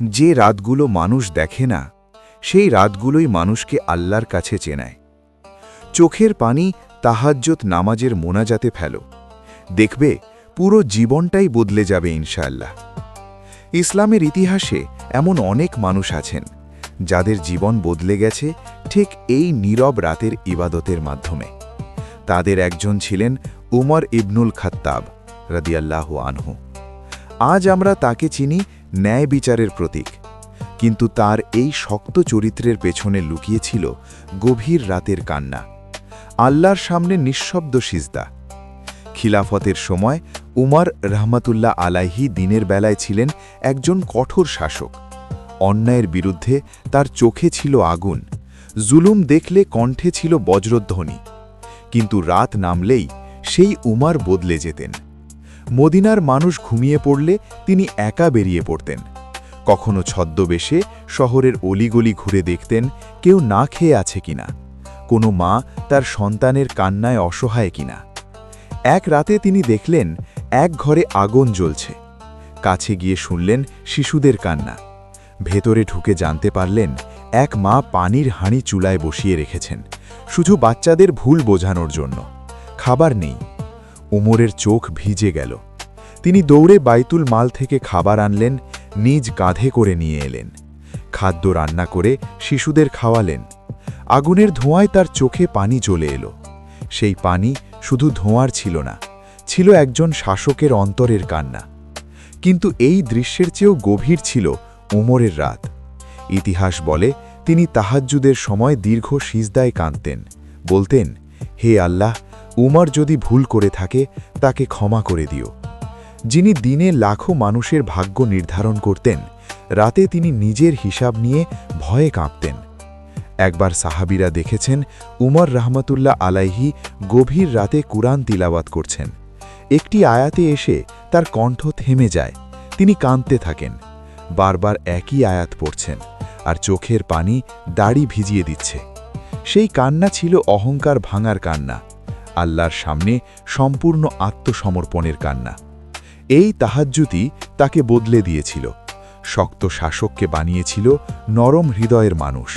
যে রাতগুলো মানুষ দেখে না, সেই রাতগুলোই মানুষকে আল্লাহর কাছে চেনায়। চোখের পানি তাহাজ্জত নামাজের মোনাজাতে ফেলো। দেখবে পুরো জীবনটাই বদলে যাবে ইনশাআল্লাহ। ইসলামের ইতিহাসে এমন অনেক মানুষ আছেন, যাদের জীবন বদলে গেছে ঠিক এই নীরব রাতের ইবাদতের মাধ্যমে। তাদের একজন ছিলেন উমর ইবনুল খাত্তাব রাদিয়াল্লাহু আনহু। আজ আমরা তাকে চিনি ন্যায় বিচারের প্রতীক। কিন্তু তার এই শক্ত চরিত্রের পেছনে লুকিয়েছিল গভীর রাতের কান্না। আল্লাহর সামনে নিঃশব্দ সিজদা। খিলাফতের সময় উমার রহমাতুল্লাহ আলাইহি দিনের বেলায় ছিলেন একজন কঠোর শাসক। অন্যায়ের বিরুদ্ধে তার চোখে ছিল আগুন, জুলুম দেখলে কণ্ঠে ছিল বজ্রধ্বনি। কিন্তু রাত নামলেই সেই উমার বদলে যেতেন। মদিনার মানুষ ঘুমিয়ে পড়লে তিনি একা বেরিয়ে পড়তেন। কখনো ছদ্মবেশে শহরের অলিগলি ঘুরে দেখতেন কেউ না খেয়ে আছে কিনা। কোনো মা তার সন্তানের কান্নায় অসহায় কিনা। এক রাতে তিনি দেখলেন, এক ঘরে আগুন জ্বলছে। কাছে গিয়ে শুনলেন শিশুদের কান্না। ভেতরে ঢুকে জানতে পারলেন, এক মা পানির হাঁড়ি চুলায় বসিয়ে রেখেছেন। শুধু বাচ্চাদের ভুল বোঝানোর জন্য। খাবার নেই। উমরের চোখ ভিজে গেল। তিনি দৌড়ে বাইতুল মাল থেকে খাবার আনলেন, নিজ কাঁধে করে নিয়ে এলেন। খাদ্য রান্না করে শিশুদের খাওয়ালেন। আগুনের ধোঁয়ায় তার চোখে পানি চলে এলো। সেই পানি শুধু ধোঁয়ার ছিল না, ছিল একজন শাসকের অন্তরের কান্না। কিন্তু এই দৃশ্যের চেয়েও গভীর ছিল উমরের রাত। ইতিহাস বলে তিনি তাহাজ্জুদের সময় দীর্ঘ সিজদায় কাঁদতেন। বলতেন, হে আল্লাহ উমর যদি ভুল করে থাকে, তাকে ক্ষমা করে দিও। যিনি দিনে লাখো মানুষের ভাগ্য নির্ধারণ করতেন, রাতে তিনি নিজের হিসাব নিয়ে ভয়ে কাঁপতেন। একবার সাহাবিরা দেখেছেন, উমর রহমতুল্লাহ আলাইহি গভীর রাতে কুরআন তিলাওয়াত করছেন। একটি আয়াতে এসে তার কণ্ঠ থেমে যায়, তিনি কাঁদতে থাকেন। বারবার একই আয়াত পড়ছেন, আর চোখের পানি দাড়ি ভিজিয়ে দিচ্ছে। সেই কান্না ছিল অহংকার ভাঙার কান্না। আল্লাহর সামনে সম্পূর্ণ আত্মসমর্পণের কান্না। এই তাহাজ্জুতি তাকে বদলে দিয়েছিল। শক্ত শাসককে বানিয়েছিল নরম হৃদয়ের মানুষ।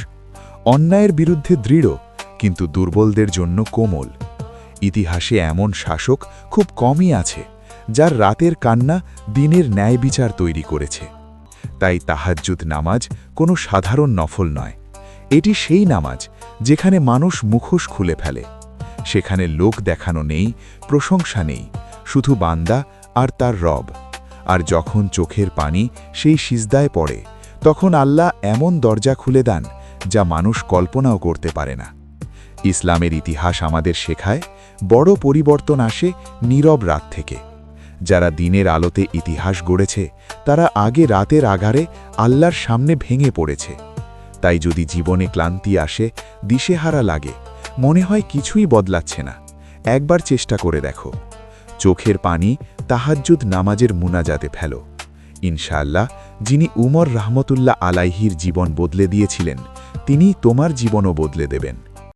অন্যায়ের বিরুদ্ধে দৃঢ়, কিন্তু দুর্বলদের জন্য কোমল। ইতিহাসে এমন শাসক খুব কমই আছে, যার রাতের কান্না দিনের ন্যায় বিচার তৈরি করেছে। তাই তাহাজ্জুদ নামাজ কোনো সাধারণ নফল নয়। এটি সেই নামাজ যেখানে মানুষ মুখোশ খুলে ফেলে। সেখানে লোক দেখানো নেই, প্রশংসা নেই, শুধু বান্দা আর তার রব। আর যখন চোখের পানি সেই সিজদায় পড়ে, তখন আল্লাহ এমন দরজা খুলে দেন যা মানুষ কল্পনাও করতে পারে না। ইসলামের ইতিহাস আমাদের শেখায়, বড় পরিবর্তন আসে নীরব রাত থেকে। যারা দিনের আলোতে ইতিহাস গড়েছে, তারা আগে রাতের আগারে আল্লাহর সামনে ভেঙে পড়েছে। তাই যদি জীবনে ক্লান্তি আসে, দিশেহারা লাগে। মনে হয় কিছুই বদলাচ্ছে না। একবার চেষ্টা করে দেখো। চোখের পানি তাহাজ্জুদ নামাজের মুনাজাতে ফেলো। ইনশাল্লাহ যিনি উমর রহমতুল্লাহ আলাইহির জীবন বদলে দিয়েছিলেন তিনি তোমার জীবনও বদলে দেবেন।